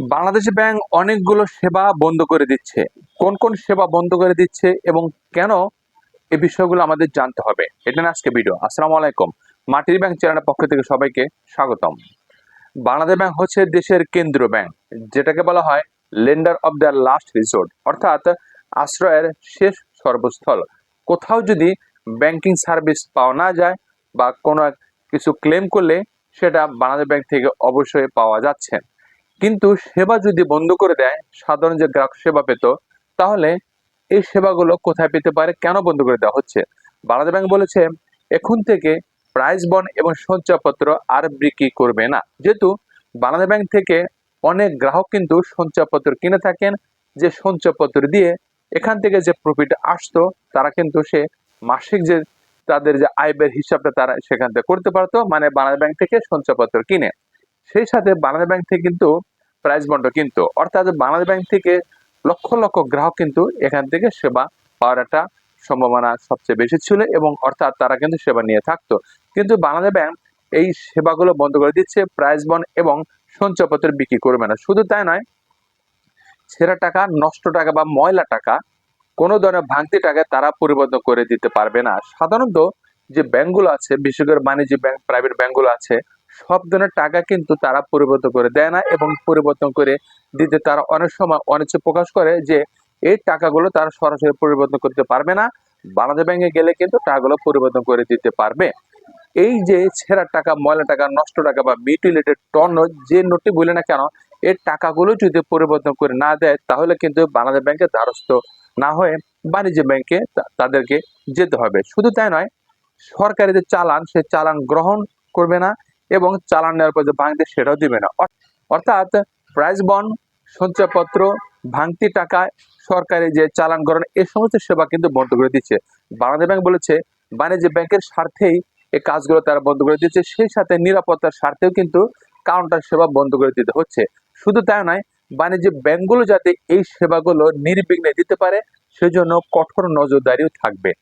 Bangladesh bank অনেকগুলো সেবা বন্ধ করে দিচ্ছে। কোন কোন সেবা বন্ধ করে দিচ্ছে এবং কেন এই বিষয়গুলো আমাদের জানতে হবে। এটা আজকে ভিডিও আসসালামু আলাইকুম। মাটির ব্যাংক চ্যানেলের পক্ষ থেকে সবাইকে স্বাগতম। বাংলাদেশ ব্যাংক হচ্ছে দেশের কেন্দ্রীয় ব্যাংক, যেটাকে বলা হয় lender of the last resort, অর্থাৎ আশ্রয়ের শেষ সর্বস্থল। কোথাও যদি ব্যাংকিং সার্ভিস পাওয়া না যায় বা কোনো কিছু ক্লেম করলে সেটা বাংলাদেশ ব্যাংক থেকে অবশ্যই পাওয়া যাচ্ছে। কিন্তু সেবা যদি বন্ধ করে দেয়, সাধারণ যে গ্রাহক সেবা পেত, তাহলে এই সেবাগুলো কোথায় পেতে পারে, কেন বন্ধ করে দেওয়া হচ্ছে? বাংলাদেশ ব্যাংক বলেছে, এখন থেকে প্রাইস বন্ড এবং সঞ্চয়পত্র আর বিক্রি করবে না। যেহেতু বাংলাদেশ ব্যাংক থেকে অনেক গ্রাহক কিন্তু সঞ্চয়পত্র কিনে থাকেন, যে সঞ্চয়পত্র দিয়ে এখান থেকে যে প্রফিট আসতো, তারা কিন্তু সে মাসিক যে তাদের যে আয় হিসাবটা তারা সেখান থেকে করতে পারতো মানে বাংলাদেশ ব্যাংক থেকে সঞ্চয়পত্র কিনে। সেই সাথে বাংলাদেশ ব্যাংক থেকে কিন্তু প্রাইস বন্ড কিন্তু, অর্থাৎ বাংলাদেশ ব্যাংক থেকে লক্ষ লক্ষ গ্রাহক কিন্তু এখান থেকে সেবা পাওয়ার একটা সম্ভাবনা সবচেয়ে বেশি ছিল এবং অর্থাৎ তারা কিন্তু সেবা নিয়ে থাকতো। কিন্তু বাংলাদেশ ব্যাংক এই সেবাগুলো বন্ধ করে দিচ্ছে প্রাইস বন্ড এবং সঞ্চয়পত্র বিক্রি করবে না। শুধু তাই নয়, ছেঁড়া টাকা, নষ্ট টাকা বা ময়লা টাকা কোনো ধরনের ভাঙতি টাকা তারা পরিবর্তন করে দিতে পারবে না। সাধারণত যে ব্যাংকগুলো আছে, বিশেষ করে বাণিজ্যিক ব্যাংক প্রাইভেট ব্যাংকগুলো আছে সব ধরনের টাকা কিন্তু তারা পরিবর্তন করে দেয় না এবং পরিবর্তন করে দিতে তারা অনেক সময় অনিচ্ছে প্রকাশ করে যে এই টাকাগুলো তারা সরাসরি পরিবর্তন করতে পারবে না। বাংলাদেশ ব্যাংকে গেলে কিন্তু টাকাগুলো পরিবর্তন করে দিতে পারবে। এই যে ছেঁড়া টাকা, ময়লা টাকা, নষ্ট টাকা বা মিউটিলেটেড টন যে নোটটি বলে না কেন এর টাকাগুলো যদি পরিবর্তন করে না দেয়, তাহলে কিন্তু বাংলাদেশ ব্যাংকের দ্বারস্থ না হয়ে বাণিজ্য ব্যাংকে তাদেরকে যেতে হবে। শুধু তাই নয়, সরকারি যে চালান সে চালান গ্রহণ করবে না। এবং চালান নেওয়ার পর যে ভাঙতি সেটাও দিবে না। অর- অর্থাৎ প্রাইজ বন্ড সঞ্চয়পত্র, ভাঙতি টাকা, সরকারি যে চালান গ্রহণ এই সমস্ত সেবা কিন্তু বন্ধ করে দিচ্ছে। বাংলাদেশ ব্যাংক বলেছে, বাণিজ্য ব্যাংকের স্বার্থেই এই কাজগুলো তারা বন্ধ করে দিচ্ছে। সেই সাথে নিরাপত্তার স্বার্থেও কিন্তু কাউন্টার সেবা বন্ধ করে দিতে হচ্ছে। শুধু তাই নয়, বাণিজ্য ব্যাংকগুলো যাতে এই সেবাগুলো নির্বিঘ্নে দিতে পারে, সেজন্য কঠোর নজরদারিও থাকবে।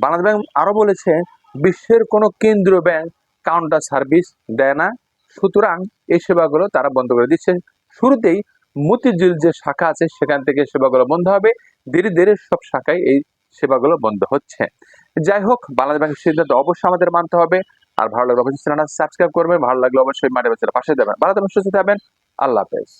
বাংলাদেশ ব্যাংক আরও বলেছে, বিশ্বের কোনো কেন্দ্রীয় ব্যাংক কাউন্টার সার্ভিস দেয় না। সুতরাং এই সেবাগুলো তারা বন্ধ করে দিচ্ছে। শুরুতেই মতিঝিল যে শাখা আছে, সেখান থেকে সেবাগুলো বন্ধ হবে। ধীরে ধীরে সব শাখায় এই সেবাগুলো বন্ধ হচ্ছে। যাই হোক, বাংলাদেশ ব্যাংকের সিদ্ধান্ত অবশ্যই আমাদের মানতে হবে। আর ভালো লাগলে অবশ্যই সাবস্ক্রাইব করবেন, ভালো লাগলে অবশ্যই মাঠে বাচ্চারা পাশে দেবেন ভালো থাকবেন, সুস্থ থাকবেন। আল্লাহ হাফেজ।